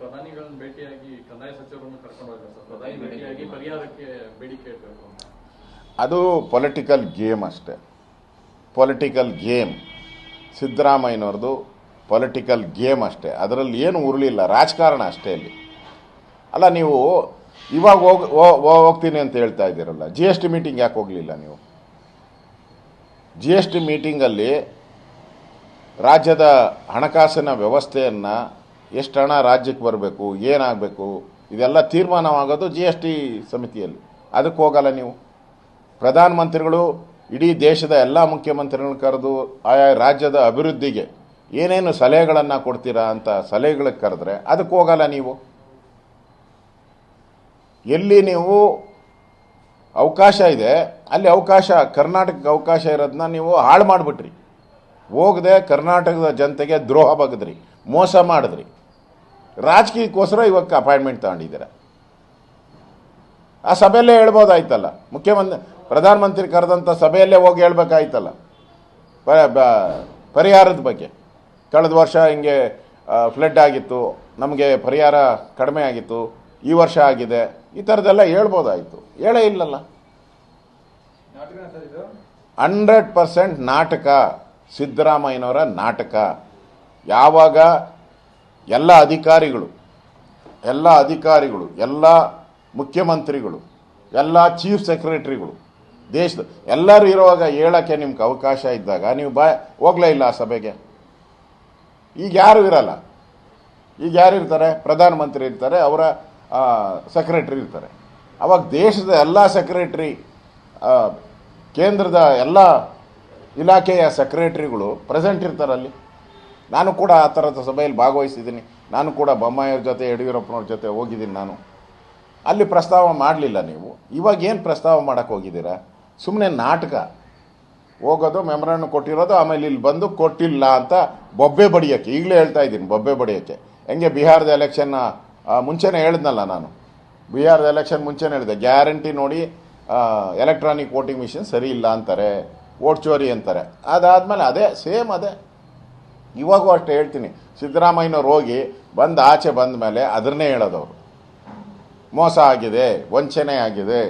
ಪ್ರಧಾನಿಗಳನ್ನ ಭೇಟಿಯಾಗಿ ಕಂದಾಯ ಸಚಿವರನ್ನು ಕರ್ಕೊಂಡು ಹೋಗಿದ್ದಾರೆ ಸರ್. ಪ್ರಧಾನಿ ಭೇಟಿಯಾಗಿ ಪರಿಹಾರಕ್ಕೆ ಬೇಡಿಕೆ ಇಡಬೇಕು ಅದು ಪೊಲಿಟಿಕಲ್ ಗೇಮ್ ಅಷ್ಟೇ. ಪೊಲಿಟಿಕಲ್ ಗೇಮ್ ಸಿದ್ದರಾಮಯ್ಯನವ್ರದ್ದು ಪೊಲಿಟಿಕಲ್ ಗೇಮ್ ಅಷ್ಟೇ. ಅದರಲ್ಲಿ ಏನು ಉರುಳಿಲ್ಲ. ರಾಜಕಾರಣ ಅಷ್ಟೇ ಅಲ್ಲಿ. ಅಲ್ಲ ನೀವು ಇವಾಗ ಹೋಗಿ ಹೋಗ್ತೀನಿ ಅಂತ ಹೇಳ್ತಾ ಇದ್ದೀರಲ್ಲ. ಜಿ ಎಸ್ ಟಿ ಮೀಟಿಂಗ್ ಯಾಕೆ ಹೋಗಲಿಲ್ಲ ನೀವು? ಜಿ ಎಸ್ ಟಿ ಮೀಟಿಂಗಲ್ಲಿ ರಾಜ್ಯದ ಹಣಕಾಸಿನ ವ್ಯವಸ್ಥೆಯನ್ನು ಎಷ್ಟು ಹಣ ರಾಜ್ಯಕ್ಕೆ ಬರಬೇಕು, ಏನಾಗಬೇಕು, ಇದೆಲ್ಲ ತೀರ್ಮಾನವಾಗೋದು ಜಿ ಎಸ್ ಟಿ ಸಮಿತಿಯಲ್ಲಿ. ಅದಕ್ಕೆ ಹೋಗಲ್ಲ ನೀವು. ಪ್ರಧಾನಮಂತ್ರಿಗಳು ಇಡೀ ದೇಶದ ಎಲ್ಲ ಮುಖ್ಯಮಂತ್ರಿಗಳನ್ನ ಕರೆದು ಆಯಾ ರಾಜ್ಯದ ಅಭಿವೃದ್ಧಿಗೆ ಏನೇನು ಸಲಹೆಗಳನ್ನು ಕೊಡ್ತೀರಾ ಅಂತ ಸಲಹೆಗಳಿಗೆ ಕರೆದ್ರೆ ಅದಕ್ಕೆ ಹೋಗಲ್ಲ ನೀವು. ಎಲ್ಲಿ ನೀವು ಅವಕಾಶ ಇದೆ, ಅಲ್ಲಿ ಅವಕಾಶ, ಕರ್ನಾಟಕಕ್ಕೆ ಅವಕಾಶ ಇರೋದನ್ನ ನೀವು ಹಾಳು ಮಾಡಿಬಿಟ್ರಿ. ಹೋಗದೆ ಕರ್ನಾಟಕದ ಜನತೆಗೆ ದ್ರೋಹ ಬಗದ್ರಿ, ಮೋಸ ಮಾಡಿದ್ರಿ. ರಾಜಕೀಯಕ್ಕೋಸ್ಕರ ಇವಾಗ ಅಪಾಯಿಂಟ್ಮೆಂಟ್ ತಗೊಂಡಿದ್ದೀರ. ಆ ಸಭೆಯಲ್ಲೇ ಹೇಳ್ಬೋದಾಯ್ತಲ್ಲ. ಮುಖ್ಯಮಂತ್ರಿ, ಪ್ರಧಾನಮಂತ್ರಿ ಕರೆದಂಥ ಸಭೆಯಲ್ಲೇ ಹೋಗಿ ಹೇಳ್ಬೇಕಾಯ್ತಲ್ಲ. ಪರಿಹಾರದ ಬಗ್ಗೆ. ಕಳೆದ ವರ್ಷ ಹಿಂಗೆ ಫ್ಲಡ್ ಆಗಿತ್ತು. ನಮಗೆ ಪರಿಹಾರ ಕಡಿಮೆ ಆಗಿತ್ತು. ಈ ವರ್ಷ ಆಗಿದೆ. ಈ ಥರದ್ದೆಲ್ಲ ಹೇಳ್ಬೋದಾಯಿತು. ಹೇಳೇ ಇಲ್ಲಲ್ಲ. ಹಂಡ್ರೆಡ್ ಪರ್ಸೆಂಟ್ ನಾಟಕ. ಸಿದ್ದರಾಮಯ್ಯನವರ ನಾಟಕ. ಯಾವಾಗ ಎಲ್ಲ ಅಧಿಕಾರಿಗಳು ಎಲ್ಲ ಅಧಿಕಾರಿಗಳು, ಎಲ್ಲ ಮುಖ್ಯಮಂತ್ರಿಗಳು, ಎಲ್ಲ ಚೀಫ್ ಸೆಕ್ರೆಟರಿಗಳು, ದೇಶದ ಎಲ್ಲರೂ ಇರುವಾಗ ಹೇಳೋಕ್ಕೆ ನಿಮ್ಗೆ ಅವಕಾಶ ಇದ್ದಾಗ ನೀವು ಬಾ, ಹೋಗಲೇ ಇಲ್ಲ ಆ ಸಭೆಗೆ. ಈಗ ಯಾರು ಇರಲ್ಲ. ಈಗ ಯಾರು ಇರ್ತಾರೆ? ಪ್ರಧಾನಮಂತ್ರಿ ಇರ್ತಾರೆ, ಅವರ ಸೆಕ್ರೆಟರಿ ಇರ್ತಾರೆ. ಅವಾಗ ದೇಶದ ಎಲ್ಲ ಸೆಕ್ರೆಟ್ರಿ ಕೇಂದ್ರದ ಎಲ್ಲ ಇಲಾಖೆಯ ಸೆಕ್ರೆಟರಿಗಳು ಪ್ರೆಸೆಂಟ್ ಇರ್ತಾರಲ್ಲಿ. ನಾನು ಕೂಡ ಆ ಥರದ ಸಭೆಯಲ್ಲಿ ಭಾಗವಹಿಸಿದ್ದೀನಿ. ನಾನು ಕೂಡ ಬೊಮ್ಮಾಯಿಯವ್ರ ಜೊತೆ, ಯಡಿಯೂರಪ್ಪನವ್ರ ಜೊತೆ ಹೋಗಿದ್ದೀನಿ ನಾನು. ಅಲ್ಲಿ ಪ್ರಸ್ತಾವ ಮಾಡಲಿಲ್ಲ ನೀವು. ಇವಾಗ ಏನು ಪ್ರಸ್ತಾವ ಮಾಡೋಕ್ಕೆ ಹೋಗಿದ್ದೀರಾ? ಸುಮ್ಮನೆ ನಾಟಕ. ಹೋಗೋದು ಮೆಮರನ್ನು ಕೊಟ್ಟಿರೋದು, ಆಮೇಲೆ ಇಲ್ಲಿ ಬಂದು ಕೊಟ್ಟಿಲ್ಲ ಅಂತ ಬೊಬ್ಬೆ ಬಡಿಯೋಕ್ಕೆ, ಈಗಲೇ ಹೇಳ್ತಾ ಇದ್ದೀನಿ ಬೊಬ್ಬೆ ಬಡಿಯೋಕ್ಕೆ. ಹೆಂಗೆ ಬಿಹಾರದ ಎಲೆಕ್ಷನ್ ಮುಂಚೆನೇ ಹೇಳಿದ್ನಲ್ಲ ನಾನು. ಬಿಹಾರದ ಎಲೆಕ್ಷನ್ ಮುಂಚೆನೇ ಹೇಳಿದೆ, ಗ್ಯಾರಂಟಿ ನೋಡಿ ಎಲೆಕ್ಟ್ರಾನಿಕ್ ವೋಟಿಂಗ್ ಮಿಷಿನ್ ಸರಿ ಇಲ್ಲ ಅಂತಾರೆ ವೋಟ್ ಚೋರಿ ಅಂತಾರೆ. ಅದಾದಮೇಲೆ ಅದೇ, ಸೇಮ್ ಅದೇ. ಇವಾಗೂ ಅಷ್ಟೇ ಹೇಳ್ತೀನಿ. ಸಿದ್ದರಾಮಯ್ಯನವ್ರು ಹೋಗಿ ಬಂದು ಆಚೆ ಬಂದ ಮೇಲೆ ಅದನ್ನೇ ಹೇಳೋದವರು ಮೋಸ ಆಗಿದೆ, ವಂಚನೆ ಆಗಿದೆ,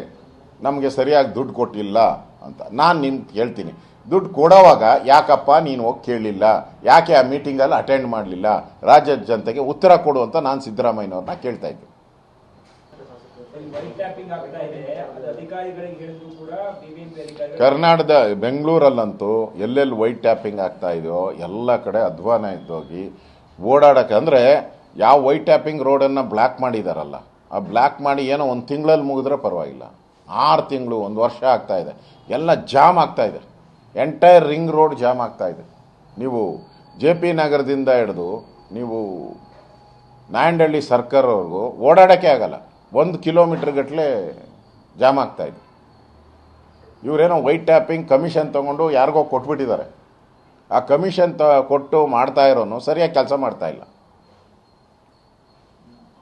ನಮಗೆ ಸರಿಯಾಗಿ ದುಡ್ಡು ಕೊಟ್ಟಿಲ್ಲ ಅಂತ. ನಾನು ನಿಮ್ಮ ಹೇಳ್ತೀನಿ. ದುಡ್ಡು ಕೊಡೋವಾಗ ಯಾಕಪ್ಪ ನೀನು ಹೋಗಿ ಕೇಳಲಿಲ್ಲ ಯಾಕೆ ಆ ಮೀಟಿಂಗಲ್ಲಿ ಅಟೆಂಡ್ ಮಾಡಲಿಲ್ಲ? ರಾಜ್ಯದ ಜನತೆಗೆ ಉತ್ತರ ಕೊಡು ಅಂತ ನಾನು ಸಿದ್ದರಾಮಯ್ಯನವ್ರನ್ನ ಕೇಳ್ತಾ ಇದ್ದೆ ವೈಟ್ ಟ್ಯಾಪಿಂಗ್ ಆಗ್ತಾ ಇದೆ ಅದು ಅಧಿಕಾರಿಗಳಿಗೆ ಹೇಳಿದ್ರು ಕೂಡ ಬಿಬಿಎಂಪಿ ಅಧಿಕಾರಿಗಳು ಕರ್ನಾಟಕದ, ಬೆಂಗಳೂರಲ್ಲಂತೂ ಎಲ್ಲೆಲ್ಲಿ ವೈಟ್ ಟ್ಯಾಪಿಂಗ್ ಆಗ್ತಾ ಇದೆಯೋ, ಎಲ್ಲ ಕಡೆ ಅಧ್ವಾನ ಇದ್ದೋಗಿ ಓಡಾಡಕ್ಕೆ ಅಂದರೆ ಯಾವ ವೈಟ್ ಟ್ಯಾಪಿಂಗ್ ರೋಡನ್ನು ಬ್ಲ್ಯಾಕ್ ಮಾಡಿದಾರಲ್ಲ, ಆ ಬ್ಲ್ಯಾಕ್ ಮಾಡಿ ಏನೋ ಒಂದು ತಿಂಗಳಲ್ಲಿ ಮುಗಿದ್ರೆ ಪರವಾಗಿಲ್ಲ. ಆರು ತಿಂಗಳು, ಒಂದು ವರ್ಷ ಆಗ್ತಾ ಇದೆ. ಎಲ್ಲ ಜಾಮ್ ಆಗ್ತಾ ಇದೆ. ಎಂಟೈರ್ ರಿಂಗ್ ರೋಡ್ ಜಾಮ್ ಆಗ್ತಾ ಇದೆ. ನೀವು ಜೆ ಪಿ ನಗರದಿಂದ ಹಿಡಿದು ನೀವು ನಾಯಂಡಹಳ್ಳಿ ಸರ್ಕಾರವರೆಗೂ ಓಡಾಡೋಕ್ಕೆ ಆಗಲ್ಲ. ಒಂದು ಕಿಲೋಮೀಟ್ರ್ ಗಟ್ಟಲೆ ಜಾಮ್ ಇದೆ. ಇವರೇನೋ ವೈಟ್ ಟ್ಯಾಪಿಂಗ್ ಕಮಿಷನ್ ತೊಗೊಂಡು ಯಾರಿಗೋ ಕೊಟ್ಬಿಟ್ಟಿದ್ದಾರೆ. ಆ ಕಮಿಷನ್ ತ, ಕೊಟ್ಟು ಮಾಡ್ತಾ ಇರೋನು ಸರಿಯಾಗಿ ಕೆಲಸ ಮಾಡ್ತಾ ಇಲ್ಲ.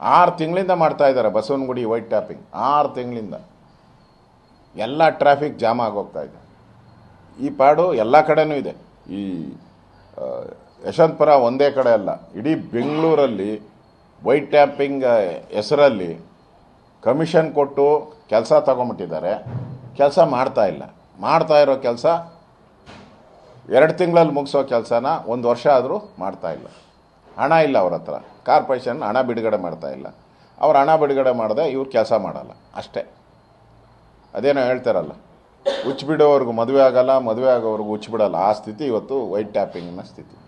ಆರು ತಿಂಗಳಿಂದ ಮಾಡ್ತಾ ಇದ್ದಾರೆ ಬಸವನಗುಡಿ ವೈಟ್ ಟ್ಯಾಪಿಂಗ್. ಆರು ತಿಂಗಳಿಂದ. ಎಲ್ಲ ಟ್ರಾಫಿಕ್ ಜಾಮ್ ಆಗೋಗ್ತಾ ಇದೆ. ಈ ಪಾಡು ಎಲ್ಲ ಕಡೆನೂ ಇದೆ. ಈ ಯಶವಂತಪುರ ಒಂದೇ ಕಡೆ ಅಲ್ಲ. ಇಡೀ ಬೆಂಗಳೂರಲ್ಲಿ ವೈಟ್ ಟ್ಯಾಪಿಂಗ್ ಹೆಸರಲ್ಲಿ ಕಮಿಷನ್ ಕೊಟ್ಟು ಕೆಲಸ ತಗೊಂಬಿಟ್ಟಿದ್ದಾರೆ. ಕೆಲಸ ಮಾಡ್ತಾ ಇಲ್ಲ. ಮಾಡ್ತಾ ಇರೋ ಕೆಲಸ ಎರಡು ತಿಂಗಳಲ್ಲಿ ಮುಗಿಸೋ ಕೆಲಸನ ಒಂದು ವರ್ಷ ಆದರೂ ಮಾಡ್ತಾ ಇಲ್ಲ. ಹಣ ಇಲ್ಲ ಅವ್ರ ಹತ್ರ. ಕಾರ್ಪೊರೇಷನ್ ಹಣ ಬಿಡುಗಡೆ ಮಾಡ್ತಾ ಇಲ್ಲ. ಅವ್ರು ಹಣ ಬಿಡುಗಡೆ ಮಾಡಿದೆ ಇವ್ರು ಕೆಲಸ ಮಾಡಲ್ಲ. ಅಷ್ಟೇ. ಅದೇನೋ ಹೇಳ್ತಾರಲ್ಲ ಬಿಡೋವರೆಗೂ ಮದುವೆ ಆಗಲ್ಲ, ಮದುವೆ ಆಗೋವರೆಗೂ ಬಿಡಲ್ಲ ಆ ಸ್ಥಿತಿ ಇವತ್ತು ವೈಟ್ ಟ್ಯಾಪಿಂಗಿನ ಸ್ಥಿತಿ.